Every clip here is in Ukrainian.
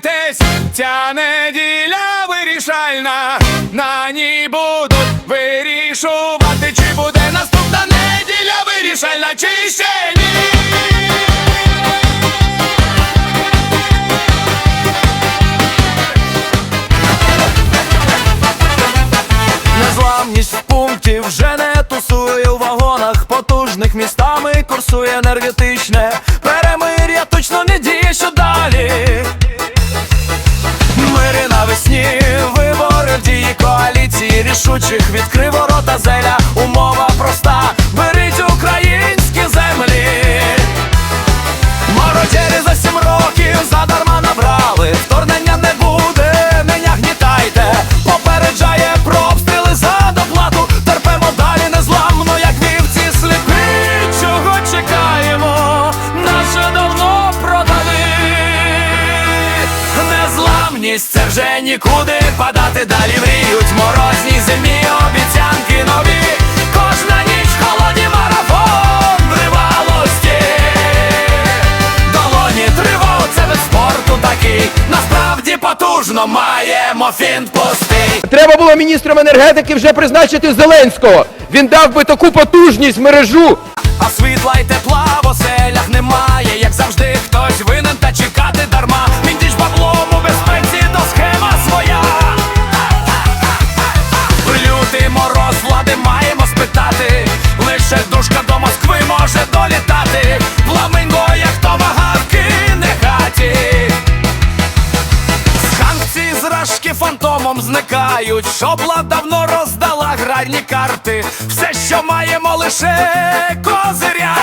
тримайтесь, ця неділя вирішальна. На ній будуть вирішувати, чи буде наступна неділя вирішальна, чи ще ні. Незламність в пункті вже не тусує у вагонах потужних містами курсує енергетичне перемир'я точно не діє що далі. Мири навесні, вибори Незламність це вже нікуди падати далі мріють морозні зимі, обіцянки нові. Кожна ніч холодні марафон тривалості. Долоні тривог, це вид спорту такий. Насправді потужно маємо фінт пустий. Треба було міністром енергетики вже призначити Зеленського. Він дав би таку потужність мережу. А світла й тепла в оселях немає, як завжди хтось винен та чекати зражки фантомом зникають, Шобла давно роздала гральні карти. Все, що маємо, лише козиря.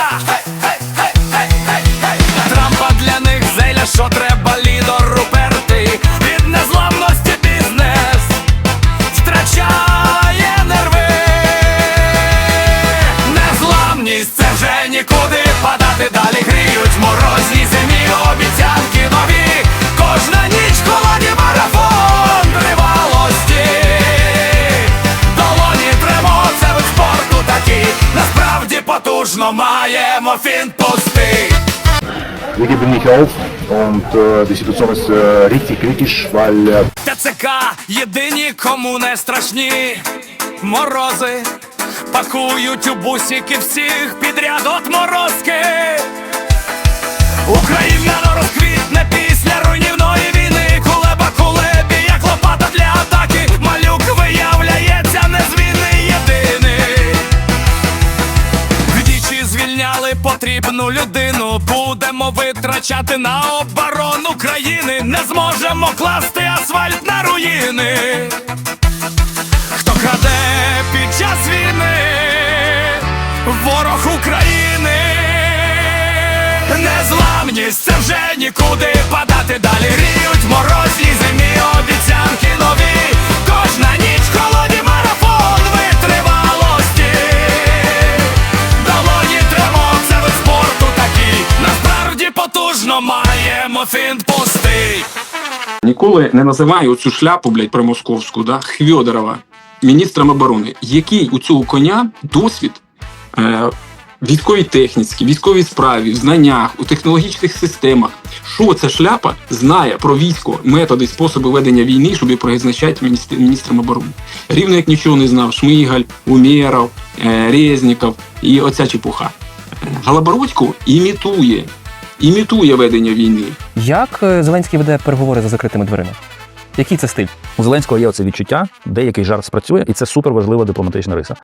Потужно маємо фінт пустий. Wir geben nicht auf und äh, die Situation ist äh, richtig kritisch, weil äh, ТЦК єдині, кому не страшні морози. Пакують у бусики всіх підряд от морозки. Україна розквітне звільняли потрібну людину. Будемо витрачати на оборону країни. Не зможемо класти асфальт на руїни. Хто краде під час війни? Ворог України. Незламність це вже нікуди падати далі. Ріють морозні зимі, обіцянки нові. Потужно маємо фінт пустий. Ніколи не називаю цю шляпу, блядь, промосковську, да, Хвьодорова, міністром оборони. Який у цього коня досвід е, військовій техніці, військовій справі, в знаннях, у технологічних системах. Що ця шляпа знає про військо, методи, способи ведення війни, щоб її призначати міністр, міністром оборони. Рівно як нічого не знав Шмигаль, Умєров, е, Резніков і оця чепуха. Е, Галабородько імітує, імітує ведення війни. Як е, Зеленський веде переговори за закритими дверима? Який це стиль? У Зеленського є оце відчуття, деякий жарт спрацює, і це супер важлива дипломатична риса.